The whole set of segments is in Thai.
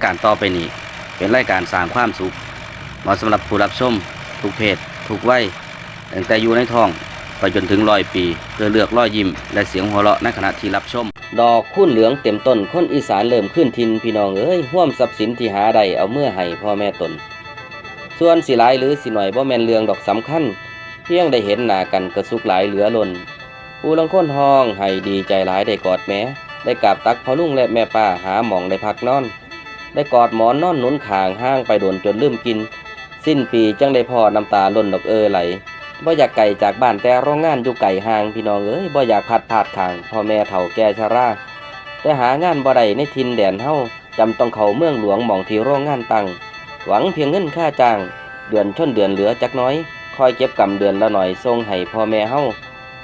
ายการต่อไปนี้ เป็นรายการสร้างความสุขเหมาะสำหรับผู้รับชม ทุกเพศทุกวัยตั้งแต่อยู่ในท้องไปจนถึงร้อยปี เพื่อเลือกรอยยิ้ม และเสียงหัวเราะในขณะที่รับชม ดอกคุ้นเหลืองเต็มต้นคนอีสานเริ่มขึ้นทินพี่น้องเอ้ยห่วมทรัพย์สินที่หาได้เอาเมื่อให้พ่อแม่ตน ส่วนสิหลายหรือสิหน่อยบ่แม่นเรื่องดอกสำคัญ เพียงได้เห็นหน้ากันก็สุขหลายเหลือล้นผู้ลังค้นห้องให้ดีใจหลายได้กอดแม้ได้กราบตักพ่อลุงและแม่ป้าหาหมองได้พักนอน ได้กอดหมอนนอนหนุนขางห้างไปโดนจนลืมกิน สิ้นปีจังได้พอน้ำตาล่นดอกเออไหลบ่อยากไก่จากบ้านแต่โรงงานอยู่ไก่ห่างพี่น้องเอ้ยบ่อยากพัดพาดขางพ่อแม่เฒ่าแก่ชราแต่หางานบ่ได้ในทินแดนเฮาจำต้องเข้าเมืองหลวงหมองที่โรงงานตังหวังเพียงเงินค่าจ้าง เดือนชนเดือนเหลือจักน้อย คอยเก็บกำเดือนละหน่อยส่งให้พ่อแม่เฮา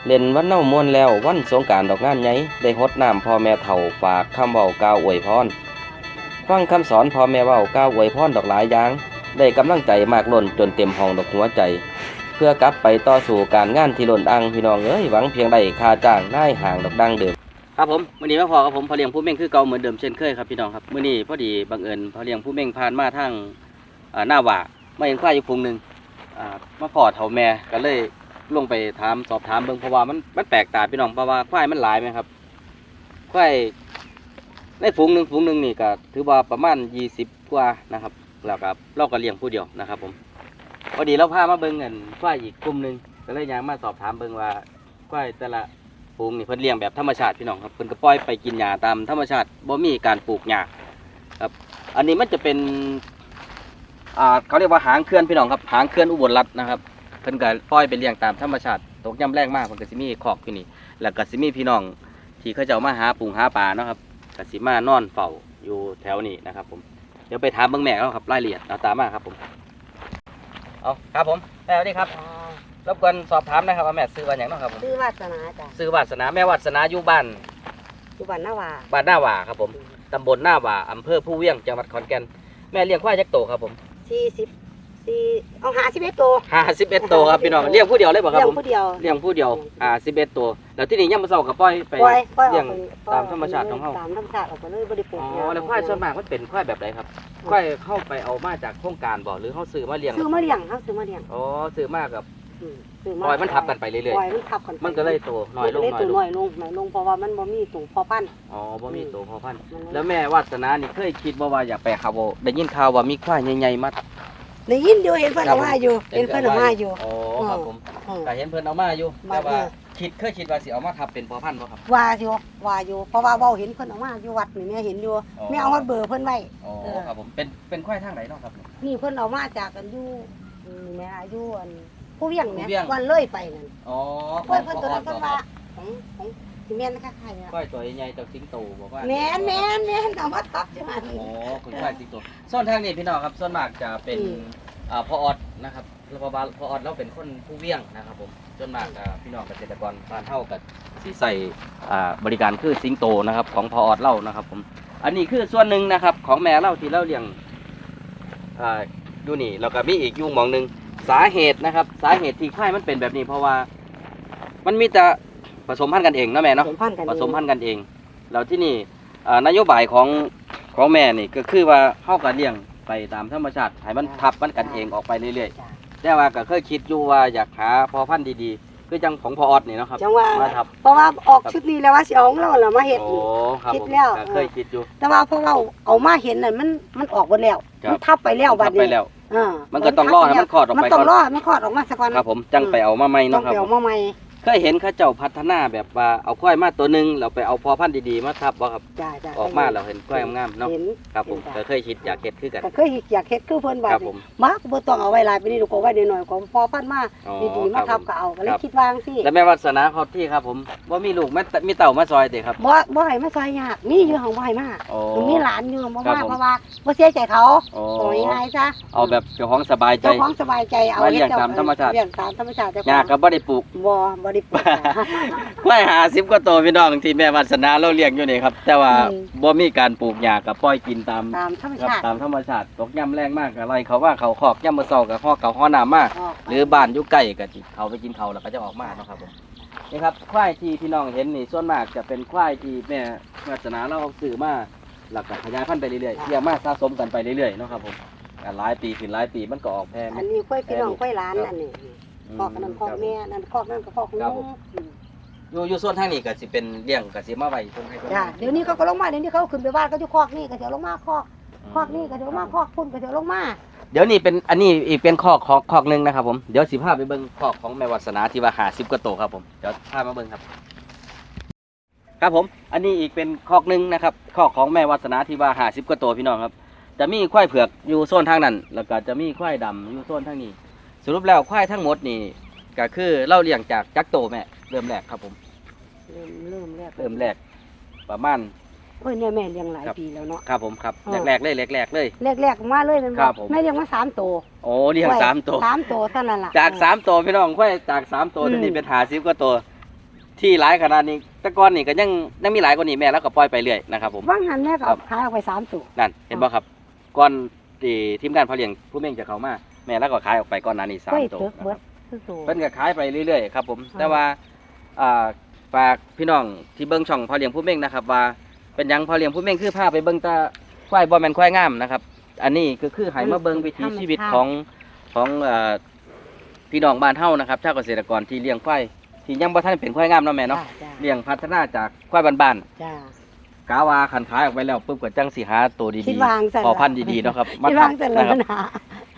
เล่นวันเน่ามวนแล้ววันสงการดอกงานใหญ่ได้ฮดน้ำพ่อแม่เฒ่าฝากคำเว้ากาวอวยพร ฟังคำสอนพ่อแม่เว้ากล่าวอวยพรดอกหลายอย่าง ได้กำลังใจมากล้นจนเต็มห้องดอกหัวใจ เพื่อกลับไปต่อสู่การงานที่ล้นอังพี่น้องเอ้ยหวังเพียงใดค่าจ้างได้ห่างดอกดังเดิมครับผมมื้อนี้มาพอกับผมพอเลี้ยงผู้เม่งคือเก่าเหมือนเดิมเช่นเคยครับพี่น้องครับมื้อนี้พอดีบังเอิญพอเลี้ยงผู้เม่งผ่านมาทางหน้าว่ามาเห็นควายอยู่พุงหนึงอ่ามาพอเฒ่าแม่ก็เลยลงไปถามสอบถามเบิ่งเพราะว่ามันมันแปลกตาพี่น้องเพราะว่าควายมันหลายไหมครับควาย ในฝูงหนึ่งฝูงหนึ่งนี่ก็ถือว่าประมาณยี่สิบกว่านะครับแล้วก็เราก็เลี้ยงผู้เดียวนะครับ ผมพอดีเราพามาเบิ่งเงินควายอีกกลุ่มหนึ่งก็เลยยังมาสอบถามเบิ่งว่าควายแต่ละฝูงนี่เพิ่นเลี้ยงแบบธรรมชาติพี่น้องครับเพิ่นก็ปล่อยไปกินหญ้าตามธรรมชาติบ่มีการปลูกหญ้าครับ อันนี้มันจะเป็นอ่าเขาเรียกว่าหางเคลื่อนพี่น้องครับหางเคลื่อนอุบลรัตน์นะครับเพิ่นก็ปล่อยไปเลี้ยงตามธรรมชาติตกย่ำแรงมากเพิ่นก็สิมีคอกอยู่นี่แล้วก็สิมีพี่น้องที่เขาเจ้ามาหาปูงหาปลาเนาะครับ ก็สิมานอนเฝ้าอยู่แถวนี้นะครับผมเดี๋ยวไปถามเบิ่งแม่เขาครับรายละเอียดเอาตามมาครับผมเอาครับผมแม่สวัสดีครับรบกวนสอบถามนะครับว่าแม่ซื้อวันหยังเนาะครับผมชื่อวาสนาจ้ะซื้อวาสนาแม่วาสนาอยู่บ้านอยู่บ้านนาวาบ้านหน้าหว่าครับผมตำบลหน้าหว่าอำเภอผู้เวียงจังหวัดขอนแก่นแม่เลี้ยงควายจักโตครับผมสี่สิบสี่เอาหาสิบเอ็ดตัวห้าสิบเอ็ดโตครับพี่น้องเลี้ยงผู้เดียวเลยบ่ครับเลี้ยผงมผู้เดียวเลี้ยงผู้เดียวอ่าสิบเอ็ดตัว แล้วที่นี่ยังมาเศร้ากับปล่อยไปปล่อยปล่อยอเลี้อยกงไปปล่อยตามธรรมชาติของเขาตามธรรมชาติออกไปเลยบริปลูกอ๋อหญ้าแล้วควายส่วนมากมันเป็นควายแบบไหนครับควายเข้าไปเอามาจากโครงการบ่หรือเขาซื้อมาเลี้ยงซื้อมาเลี้ยงครับซื้อมาเลี้ยงอ๋อซื้อมากับอืมซื้ปล่อยมันทับกันไปเรื่อยปล่อยมันทับกันไปๆมันก็เลยโตน้อยลงมัน้ก็อยเลลตัวงน้อยลงน้อยลงเพราะว่ามันบ่มีตัวพอพันธุ์อ๋อบ่มีโตพอพันธุ์มันแล้วแม่วาสนานี่เคยคิดบ่ว่าอยากไปหาบ่ได้ยินข่าวว่ามีควายใหญ่ๆมา ได้ยินอยู่เห็นเพิ่นครัเอาบมาอยู่เห็นเพิ่นเอามาอยู่ อ๋อครับผมอืม ก็เห็นเพิ่นเอามาอยู่มาแต่ว่าเออ คิดเคยคิดว่าสิเอามาทับเป็นพอพันธุ์บ่ครับ ว่าอยู่ว่าอยู่เพราะว่าเว้าเห็นเพิ่นเอามาอยู่วัดนี่แม่เห็นอยู่อ๋อ แม่เอาฮอดเบอร์เพิ่นไว้ อ๋อเออ ครับผมเป็นเป็นควายทางไหนเนาะครับ นี่เพิ่นเอามาจากกันอยู่อืมแม่อายุอันผู้เวียงแม่ผู้เวียง วันเลยไปนั่นอ๋อเพิ่นเพิ่นตัวนั้นเพิ่นว่าของของสิแม่นนะคะใครอะควายตัวใหญ่ๆจากสิงโตบอกว่าแม่นแม่นแม่นเอามาทับจังหันอ๋อคุณควายสิงโตส่วนทางนี้พี่น้องครับส่วนมากจะเป็นอืม อ่าพอออดนะครับ แล้วพอบาพอออดเราเป็นคนผู้เวียงนะครับผมส่วนมากอ่าพี่น้องเกษตรกรบ้านเฮากับสีใส่อ่าบริการคือสิงโตนะครับของพอออดเล่านะครับผมอันนี้คือส่วนหนึ่งนะครับของแม่เล่าที่เราเลี้ยงอ่าดูนี่เราก็มีอีกอยุ่งหมองหนึ่งสาเหตุนะครับ สาเหตุที่ควายมันเป็นแบบนี้ เพราะว่ามันมีแต่ผสมพันธุ์กันเองเนาะแม่ผเนาะสมพันธุ์กันผสมพันธุ์กันเองแล้วที่นี่อ่านโยบายของของแม่นี่ก็คือว่าเฮาก็เลี้ยงไปตามธรรมชาติให้มันทับมันกันเองออกไปเรื่อยจ้ะๆ แต่ว่าก็เคยคิดอยู่ว่าอยากหาพอพันธุ์ดีๆ คือจังของพอออดนี่เนาะครับจังว่า มาทับเพราะว่าออกชุดนี้แล้วว่าสิเอาของเราล่ะมาเฮ็ด โอ้นี่ครับคิดผมแล้ว ก็เคยคิดอยู่ แต่ว่าเพราะว่าเอามาเห็นนั่นมันมันออกหมดแล้วครับ มันทับไปแล้วบัทัดบไปนี้แล้ว อ่ามันก็ต้องรอให้มันคลอดออกมันไปต้องก่อน รอให้มันคลอดออกมาสักวันครับผมจังไปเอามาใหม่ต้อเนาะงครับไปผเอามมาใหม่ เคยเห็นเขาเจ้าพัฒนาแบบว่าเอาควายมาตัวหนึงแล้วไปเอาพอพันธุ์ดีๆมาทับบ่ครับจ้าจ้าออกมาแล้วเห็นควายงามๆเนาะเห็นครับผมเห็นก็จ้ะเคยคิดอยากเฮ็ดคือกันก็เคยอยากเฮ็ดคือเพิ่นว่าครับผมมาก็บ่ต้องเอาไว้หลายไปนี่ลูกก็ไว้หน่อยๆก็พอพันมาอ๋อดีๆมาครัทับบผมก็เอาก็เลครัยบคิดวาจังซี่แล้วแม่วาสนาเขาที่ครับผมว่ามีลูกแม่มีเต่ามาซอยเด็กครับ บ่บ่ให้มาซอยยากมีอยู่ของบ่ให้มาโอ้มีหลานอยู่บ่ครับมาผม เพราะว่าบ่เสียใจเขาโอ้โอ้ยง่ายซะเอาแบบเจ้าของสบายใจ เจ้าของสบายใจเอามาเลี้ยงฮ็ดจ้ตามธรรมชาติ เลี้ยงตามธรรมชาติเจ้าของยากก็บ่ได้ปลูก บ่บ่ได้ปลูกจ้ะควายหาสิบก็โตวพี่น้องที่แม่วาสนาเราเลี้ยงอยู่นี่ครับ แต่ว่าอืม บ่มีการปลูกหญ้ากับปล่อยกินตามตามธรรมครับชาติตามธรรมชาติตกย่ำแรงมากอะไรเขาว่าเขาขอกย่ำมือเศร้ากับข้อเก่าข้อหนามากออกหรือบ้านอยู่ใกล้ก็สิเขาไปกินเขาแล้วก็จะออกมาเนาะครับผมนี่ครับควายที่พี่น้องเห็นนี่ส่วนมากจะเป็นควายที่แม่วาสนาเราเอาซื้อมาหลักก็ขยายพันธุ์ไปเรื่อยๆเลี้ยงมาสะสมกันไปเรื่อยๆเนาะครับผมอ่าหลายปีขึ้นหลายปีมันก็ออกแพร่อันนี้ค่อยพี่น้องค่อยร้านครับอันนี้ม คอกอันนั้นคอกแม่นั่นคอกนั่นก็คอกหครับนูผมอยู่อยู่ส่วนทางนี้ก็สิเป็นเลี้ยงก็สิมาไว้ตรงให้ตรงจ้านั้นเดี๋ยวนี้เขาก็ลงมาเดี๋ยวนี้เขาขึ้นไปบ้านก็จะคอกนี่ก็จะลงมาคอกคอกนี่ก็จะลงมาคอกพุ่นก็จะลงมาเดี๋ยวนี้เป็นอันนี้อีกเป็นคอกของคอกหนึงนะครับผมเดี๋ยวสิพาไปเบิ่งคอกของแม่วัสนาที่ว่า50กว่าโตวครับผมเดี๋ยวพามาเบิ่งครับ ครับผม อันนี้อีกเป็นคอกหนึ่งนะครับคอกของแม่วัสนาที่ว่าหาสิบกว่าตัวพี่น้องครับ จะมีควายเผือกอยู่โซนทางนั้นแล้วก็จะมีควายดำอยู่โซนทางนี้ สรุปแล้วควายทั้งหมดนี่ก็คือเล่าเลี้ยงจากจักโตแม่เริ่มแรกครับผม เริ่มเริ่มแรกเริ่มแรกประมาณโอ้ยเนี่ยแม่เลี้ยงหลายครับปีแล้วเนาะ ครับผมครับอ๋อแรกๆเลยแรกๆเลยแรกๆมาเลยเป็นครับผมแม่เลี้ยงมาสามตัวโอ้เลี้ยงสามตัวสามตัวเท่านั้นล่ะจากสามตัวพี่น้องควายจากสามตัวอืมตอนนี้เป็นหาสิบกว่าตัวที่หลายขนาดนี้แต่ก่อนนี่ก็ยังยังมีหลายกว่านี้แม่แล้วก็ปล่อยไปเรื่อยนะครับผมว่างหันแม่ก็ครัเอาบขายออกไปสามตัวนั่นเห็นบ่ครับก่อนที่ทีมงานพอเลี้ยงผู้เม่งจะเข้ามา แม่แล้วก็ขายออกไปก่อนหน้านี้สามกล้วยตัวเติกนะคเบิรัดบคือตัวเพิ่นก็ขายไปเรื่อยๆครับผมอ่าแต่ว่าอ่าฝากพี่น้องที่เบิ่งช่องพอเลี้ยงผู้เม่งนะครับว่าเป็นหยังพอเลี้ยงผู้เม่งคือพาไปเบิ่งแตาควายบ่แม่นควายงามนะครับ อันนี้ก็คือให้มาเบิ่งวิถีชีวิตของของเอ่อพี่น้องบ้านเฮานะครับชาวเกษตรกรที่เลี้ยงควายที่ยังบ่ทันเป็นควายงามเนาะแม่เนาะจ้จ้เลี้ยงพัฒนาจากควายบ้านจ้าๆกาว่าคันขายออกไปแล้วปุ๊บก็จังสิหาตัวคิดีดวางจังๆพอพันธุ์ดีๆเนาะครับคิดวางจังเลยนะครับปัญหา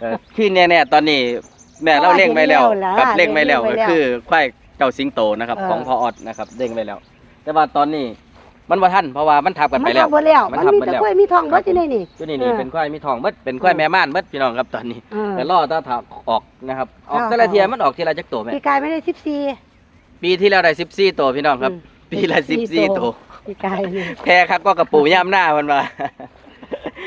เออคือแน่ๆตอนนี้แม่เราเล่งไว้แล้วเห็นแล้วครับล่ะเล่งไว้แล้วเล่งไว้ก็แล้วคือควายเจ้าสิงโตนะครับเออ ของพอออดนะครับเล่งไว้แล้ว แต่ว่าตอนนี้มันบ่ทันเพราะว่ามันทับกันไปมันแล้ว ทำเบิดแล้ว มัมันนทำมีเบิดแต่แล้ว กล้วยมีทองครัเบิบดอยู่ในนี่ ตัวนี้นี่เออเป็นควายมีทองเบิดเป็นควายแม่ม่านเบิดพี่น้องครับตอนนี้เออ แต่รอถ้าถาออกนะครับออกเอาแต่ละเอาเทียมันออกทีละจักตัวแม่ปีกายไม่ได้สิบสี่ ปีที่แล้วได้14ตัวพี่น้องครับปีละ14 14ตัวปีกายนี่ แพ้ครับก็กระปูย่ามหน้าเพิ่นว่า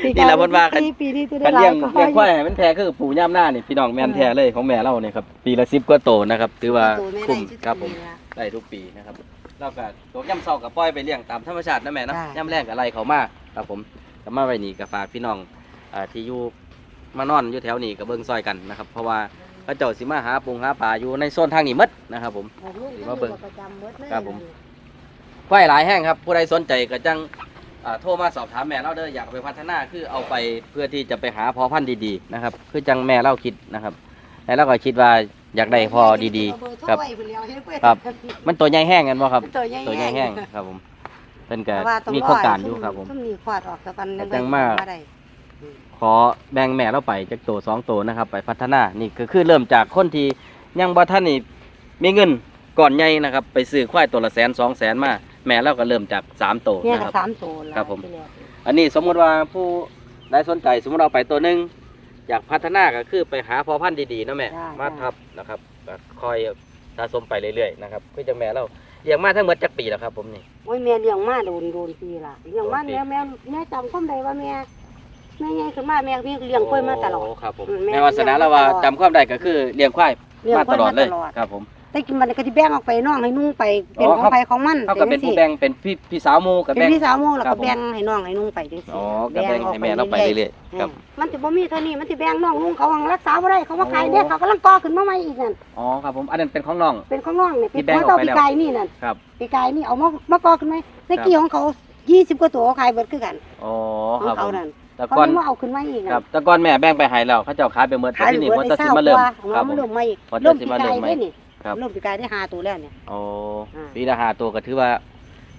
ปีนี่ล่ะเพิ่นว่ากันปีปีนี้จะได้คันหลาเลี้ยยงก็เลี้ยงควายให้มันแพ้คือปูย่ามหน้านี่พี่น้องแม่นแท้เลยของแม่เราเนี่ยครับปีละ10กว่าโตนะครับถือว่าตัวแม่คุ้มได้ชุดครับผมนี้ละได้ทุกปีนะครับเราก็ตกย่ำเศร้ากับปล่อยไปเลี้ยงตามธรรมชาตินะแม่เนาะจ้ะย่ำแรงกับไรเขามาครับผมก็มาไว้นี่กับฝากพี่น้องอ่าที่อยู่มานอนอยู่แถวนี้กับเบิ้งซอยกันนะครับ เพราะว่าพระเจ้าสิมาหาปุงหาป่าอยู่ในโซนทางนี้หมดนะครับผมเอาลูกสิมาเบิ่งประจำเบิดเลยครับผมควายหลายแห้งครับผู้ใดสนใจก็จังอ่า โทรมาสอบถามแม่เราเด้ออยากเอาไปพัฒนาคือเอาไปเพื่อที่จะไปหาพอพันธุ์ดีๆนะครับคือจังแม่เราคิดนะครับแล้วเราก็คิดว่าอยากได้พอดีๆครับครับ มันตัวใหญ่แห้งกันบ่ครับตัวใหญ่ตัวใหญ่แห้งครับผมเพิ่นก็แต่ว่าต้องมีโครงการอยู่ครับผมต้องมีขวาดออกจากกันแต่จังมาได้ขอแบ่งแม่เราไปจากตัวสองตัวนะครับ ไปพัฒนานี่ก็คือเริ่มจากคนที่ยังบ่ท่านนี่มีเงินก่อนใหญ่นะครับ ไปซื้อควายตัวละแสนสองแสนมา แม่เราก็เริ่มจากสามตัวเนี่ยนะคก็รับ สามตัวละครับผม ที่แล้วอันนี้สมมติว่าผู้ได้สนใจสมมติเราไปตัวหนึ่งอยากพัฒนาก็คือไปหาพอพันธุ์ดีๆเนาะแม่จ้ะมาทับนะครับก็คอยสะสมไปเรื่อยๆนะครับคือจังแม่เราเลี้ยงมาทั้งหมดจักปีแล้วครับผมนี่ โอ้ยแม่เลี้ยงมาโดนโดนปีละเลี้ยงมาโดนปี แม่แม่แม่จำความใดว่าแม่แม่ใหญ่ขึ้นมาแม่เลี้ยงกล้วยมาตลอด โครับผมอืมแม่ แม่วาสนาเราว่าเลี้ยงมาตลอดจำความได้ก็คือเลี้ยงควายเลี้ยงมากล้ตวยลอดเลยมาตลอด ครับผม แต่กินมันก็จะแบ่งออกไปน้องให้นุ่งไปเป็นอ๋อของครับใครของมันเท่ากับเป็นผู้จังแบ่งเป็นพี่พี่สาวหมูกับเป็นแบ่งพี่สาวโมแล้วครัก็บผมแบ่งให้น้องให้นุ่งไปจังซี่อ๋อกับแบ่งให้แม่เราไปเรื่อยๆครับๆมันจะบ่มีเท่านี้มันจะแบ่งน้องนุ่งเขาหังรักษาบ่ได้เขามาขายเด็กเขากำลังก่อขึ้นมาใหม่อีกนั่นอ๋อครับผมอันนั้นเป็นของน้องเป็นของน้องนี่ที่เป็นแบ่งของออกเต่าไปปีแล้วกายนี่นั่นครับปีกายนี่เอามามาก่อขึ้นไหมในกี่ของเขา20กว่าตัวเขาขายเบิดคือกันอ๋อขอครังบผเขามนั่นแต่เขาก่อนไม่มาเอาขึ้นมาอีกครันะบแต่ก่อนแม่แบ่งไปให้แล้วเขาเจ้าขายไปหมดแต่ขายที่ไปนี่เบิพอดจะได้สิเศร้ามาเริ่มกว่าครัเอาบผมามเริ่มมาอีกพอจะเริ่มสิปีมากาเริ่ยมใหม่ได้นี่ ครับเริ่มปีกายได้ห้าตัวแล้วเนี่ยโอ้อ่า ปีละหาตัวก็ถือว่า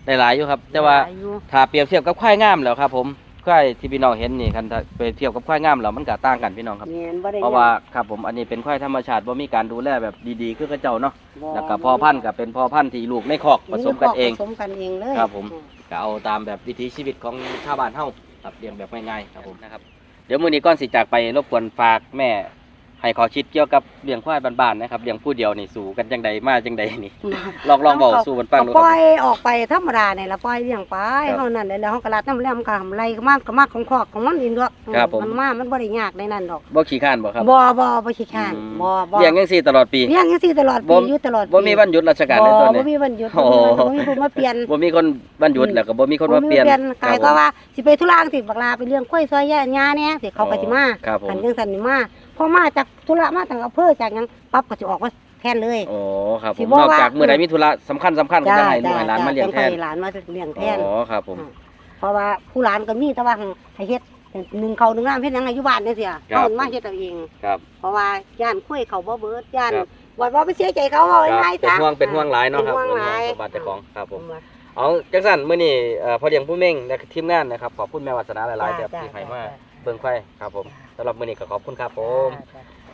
ได้หลายอยู่ครับ แต่ว่าอายุถ้าเปรียบเทียบกับควายงามแล้วครับ ผมควายที่พี่น้องเห็นนี่คันถ้าไปเทียบกับควายงามแล้วมันก็ต่างกันพี่น้องครับเนียนบ่ได้เพราะว่าครับผมอันนี้เป็นควายธรรมชาติว่ามีการดูแลแบบดีๆคือกระเจ้าเนาะบ่แล้วก็พ่อพันธุ์ก็เป็นพ่อพันธุ์ที่ลูกในคอกผสมกันเอง ผสมกันเองเลยครับผม ก็เอาตามแบบวิถีชีวิตของชาวบ้านเฮาครับเลี้ยงแบบง่ายๆครับผมนะครับ เดี๋ยวมื้อนี้ก่อนสิจากไปรบกวนฝากแม่ ให้ขอคิดเกี่ยวกับเลี้ยงควายบ้านๆนะครับเลี้ยงผู้เดียวนี่สู่กันจังใดมาจังใดนี่ ลองลองบอกสู่กันฟังดูก็คปรับ ล่อยออกไปธรรมดาเนี่ยละปล่อยเลี้ยงไปครับเท่านั้นแหละแล้วเฮาก็ลาดน้ำแลมก็ทำไรก็มากก็มากของคอกของมันอีกดอกครับผมมันมามันบ่ได้ยากในนั้นดอกบ่ขี้ข้านบ่ครับบ่บ่บ่ขี้ข้านอืมบ่บ่เลี้ยงจังซี่ตลอดปี เลี้ยงจังซี่ตลอดบ่ ปีอยู่ตลอดบ่มีวันหยุดราชการในตอนบ่นี้ บ่มีวันหยุดโอ้ บ่มีวันบ่มีผู้มาเปลี่ยน บ่มีคนวันหยุดแล้วก็บ่มีคนมาเปลี่ยนกายก็ว่าสิไปธุระจังสิบักลาไปเลี้ยงกล้วยซอยย่าญาเนี่ยสิเขาก็สิมาครับผมอันจังซั่นนี่มา พอมาจากธุระมาจากอำเภอจากหยังปั๊บก็สิออกมาแทนเลยโอ้ครับผสิมบอกนอกว่า จากมื้อใดมีธุระสำคัญสำคัญก็จะให้ลูกให้หลานมาเลี้ยงแทนจ้ะจ้ะจัให้หลานมาเลี้ยงแทน อ๋อครับผมอ่าเพราะว่าผู้หลานก็มีแต่ว่าให้เฮ็ดหนึ่งเขาหนึ่งน้ำเฮ็ดหยังไงอยู่บ้านเนี่ยเสียครับเอามาเฮ็ดเอาเองครับเพราะว่าย่านคุยเขาบ่เบิดย่านครับ บ่ว่าไปเสียใจเขาเอาครับง่ายๆเป็นซะห่วงเป็นห่วงหลายเนาะครับเป็นห่วงหลายสมบัติเจ้าของครับผม เอาจังสั่นมื้อนี้เอ่อพ่อเลี้ยงผู้เม่งและทีมงานนะครับขอบคุณแม่วาสนาหลายๆจ้แบบที่ให้มาจ้เบิ่งไข่ครับผม สำหรับมื้อนี้ก็ขอบคุณครับผม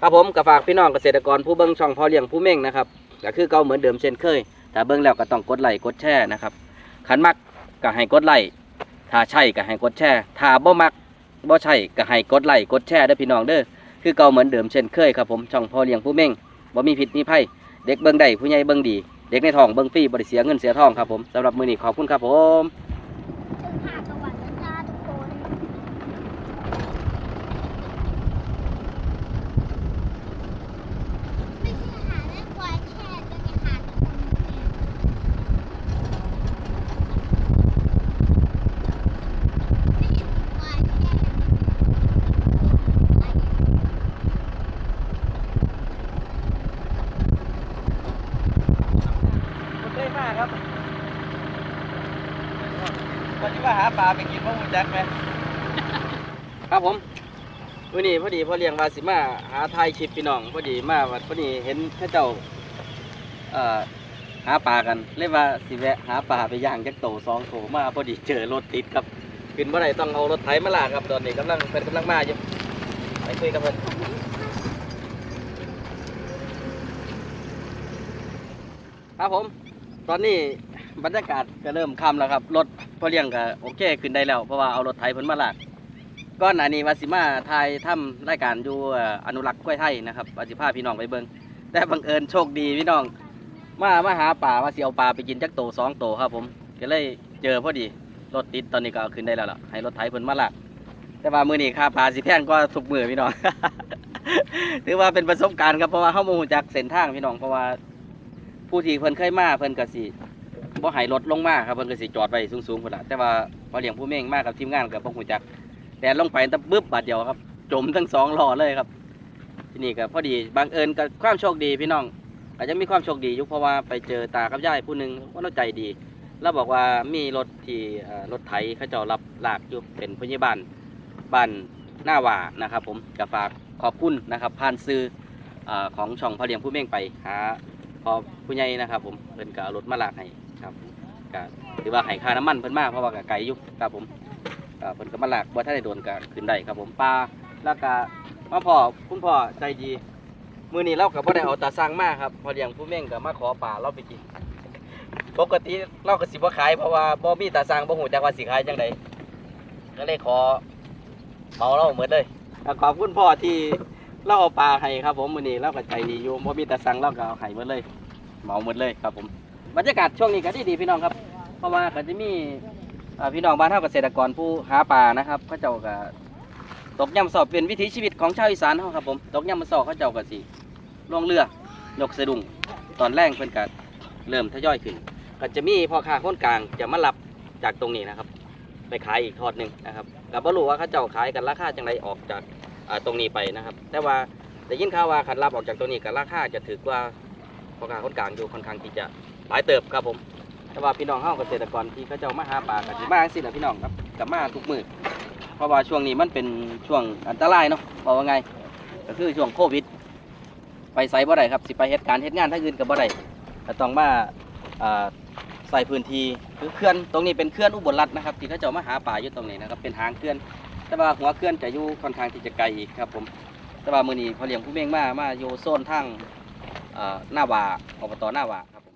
ครับผมก็ฝากพี่น้องเกษตรกรผู้เบิ่งช่องพ่อเลี้ยงผู้เม่งนะครับก็คือเก่าเหมือนเดิมเช่นเคยแต่เบิ่งแล้วก็ต้องกดไลค์กดแชร์นะครับขันมักก็ให้กดไลค์ถ้าใช่ก็ให้กดแชร์ถ้าบ่มักบ่ใช่ก็ให้กดไลค์กดแชร์เด้อพี่น้องเด้อคือเก่าเหมือนเดิมเช่นเคยครับผมช่องพ่อเลี้ยงผู้เม่งบ่มีผิดมีภัยเด็กเบิ่งได้ผู้ใหญ่เบิ่งดี เด็กในท้องเบิ่งฟรีบ่ได้เสียเงินเสียทองครับผมสำหรับมื้อนี้ขอบคุณครับผม ถึงหาดสวรรค์แล้วจ้าทุกคนไม่ใช่หาดได้ควายแค่จะมีหาดทุกคนเนี่ยไม่เห็นควายแค่ เคยมาครับวันนี้มาหาปลาไปกินพ่อมูจักไหม ครับผมวันนี้พอดีพอเลี้ยงวาสิมาหาทายคลิปพี่น้องพอดีมาวันพอดีเห็นเข้าเจ้าเอ่อหาปลากันเลยว่าสิแวะหาปลาไปย่างจักโตสองโถมาพอดีเจอรถติดครับขึ้นเมื่อไหร่ต้องเอารถไถมาลากครับตอนนี้กำลังเป็นกำลังมาอยู่ไปคุยกับเพิ่นครับผม ตอนนี้บรรยากาศก็เริ่มค่ำแล้วครับรถพอเลี้ยงก็โอเคขึ้นได้แล้วเพราะว่าเอารถไถเพิ่นมาลาก ก้อนหนนี้วาสิมาทายทำรายการอยู่อนุรักษ์กล้วยไทยนะครับวาสิพาพี่น้องไปเบิงแต่บังเอิญโชคดีพี่น้อง มามาหาป่าว่าสิเอาปลาไปกินจักโตสองโตครับผมก็เลยเจอพอดีรถติดตอนนี้ก็เอาขึ้นได้แล้วล่ะให้รถไถเพิ่นมาลากแต่ว่ามือนี้ค่าปลาสิแพงกว่าทุกมือพี่น้องถือว่าเป็นประสบการณ์ครับเพราะว่าเฮาบ่ฮู้จักเส้นทางพี่น้องเพราะว่าผู้ที่เพิ่นเคยมาเพิ่นก็สิบ่ให้รถลงมาครับเพิ่นก็สิจอดไว้สูงๆพุ่นละแต่ว่าพอเลี้ยงผู้เม่งมากับทีมงานก็บ่ฮู้จัก แต่ลงไปแตะบึ๊บบาดเดียวครับ จมทั้งสองล้อเลยครับ ที่นี้ก็พอดีบังเอิญกับความโชคดีพี่น้อง อาจจะมีความโชคดีอยู่เพราะว่าไปเจอตากับยายผู้หนึ่งว่าเราใจดี แล้วบอกว่ามีรถที่รถไถเขาเจ้ารับหลากอยู่เป็นพยาบาลบ้านหน้าว่านะครับ ผมก็ฝากขอบคุณนะครับผ่านซื้ออของช่องพอเลี้ยงผู้เม่งไปหาพอผู้ใหญ่นะครับ ผมเพิ่นก็เอารถมาลากให้ครับผมก็ถือว่าให้ค่าน้ำมันเพิ่นมากเพราะว่าก็ไกลยู่ครับผม เพิ่นก็มาหลักบ่ทันได้โดนก็ขึ้นได้ครับผมปลาแล้วก็มาพ่อคุณพ่อใจดีมื้อนี้เราก็บ่ได้เอาตาสร้างมาครับพอเลี้ยงผู้เม่งก็มาขอปลาเราไปกินปกติเราก็สิบ่ขายเพราะว่าบ่มีตาสร้างบ่ฮู้จักว่าสิขายจังไดก็เลยขอเมาเราหมดเลยขอบคุณพ่อที่เราเอาปลาให้ครับผมมื้อนี้เราก็ใจดีอยู่บ่มีตาสร้างเราก็เอาให้หมดเลยเมาหมดเลยครับผมบรรยากาศช่วงนี้ก็ดีดีพี่น้องครับ เพราะว่าก็จะมี พี่น้องบ้านเฮาเกษตรกรผู้หาปลานะครับเขาเจ้าก็ตกย่ำสอบเป็นวิถีชีวิตของชาวอีสานเฮาครับผมตกย่ำสอบเขาเจ้าก็สิลงเรือยกสะดุ้งตอนแรกเพิ่นก็เริ่มทยอยขึ้น ก็จะมีพ่อค้าคนกลางจะมารับจากตรงนี้นะครับ ไปขายอีกทอดหนึ่งนะครับก็บ่รู้ว่าเขาเจ้าขายกันราคาจังไรออกจากตรงนี้ไปนะครับ แต่ว่าได้ยินข่าวว่าคันรับออกจากตรงนี้ก็ราคาจะถือกว่าพ่อค้าคนกลางอยู่ค่อนข้างที่จะหลายเติบครับผม แต่ว่าพี่น้องเฮาเกษตรกรที่เขาเจ้ามาหาปลากันมาสิล่ะพี่น้องครับกับมาทุกมือเพราะว่าช่วงนี้มันเป็นช่วงอันตรายเนาะบอกว่าไง ก็คือช่วงโควิด ไปไสบ่ได้ครับสิไปเฮ็ดการเฮ็ดงานทางอื่นก็บ่ได้ก็ต้องมาอ่าใส่พื้นที่คือเขื่อนตรงนี้เป็นเขื่อนอุบลรัตน์นะครับที่เขาเจ้ามาหาปลาอยู่ตรงนี้นะครับเป็นทางเขื่อนแต่ว่าหัวเขื่อนจะอยู่ค่อนข้างที่จะไกลอีกครับผมแต่ว่ามื้อนี้พอเลี้ยงผู้เม่งมามาอยู่โซนทางหน้าว่าอบตหน้าว่าครับผ